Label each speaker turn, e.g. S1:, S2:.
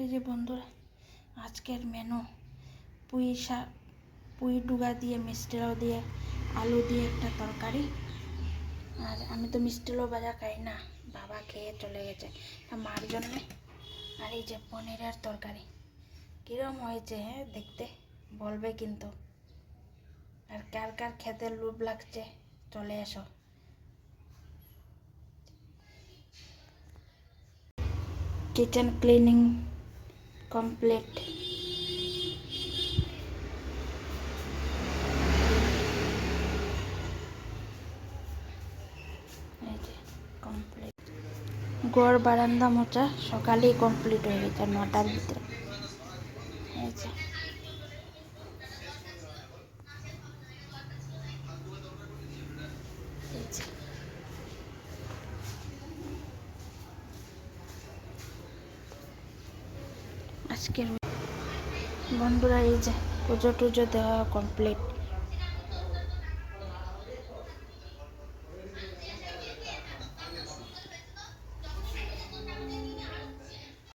S1: এই যে বন্ধুরা, আজকের মেনু পুঁই শাক, পুঁই ডুগা দিয়ে মিষ্টি লাউ দিয়ে, আলু দিয়ে একটা তরকারি। আর আমি তো মিষ্টি লাউ ভাজা খাই না, বাবা খেয়ে চলে গেছে মার জন্যে। আর এই যে পনিরের তরকারি কীরকম হয়েছে হ্যাঁ দেখতে? বলবে কিন্তু। আর কার কার খেতে লোভ লাগছে, চলে এসো। কিচেন ক্লিনিং কমপ্লিট গড় বারান্দা মোচা সকালেই কমপ্লিট হয়ে গেছে নটার ভিতরে। আজকের বন্ধুরা এই যে পুজো টুজো দেওয়া কমপ্লিট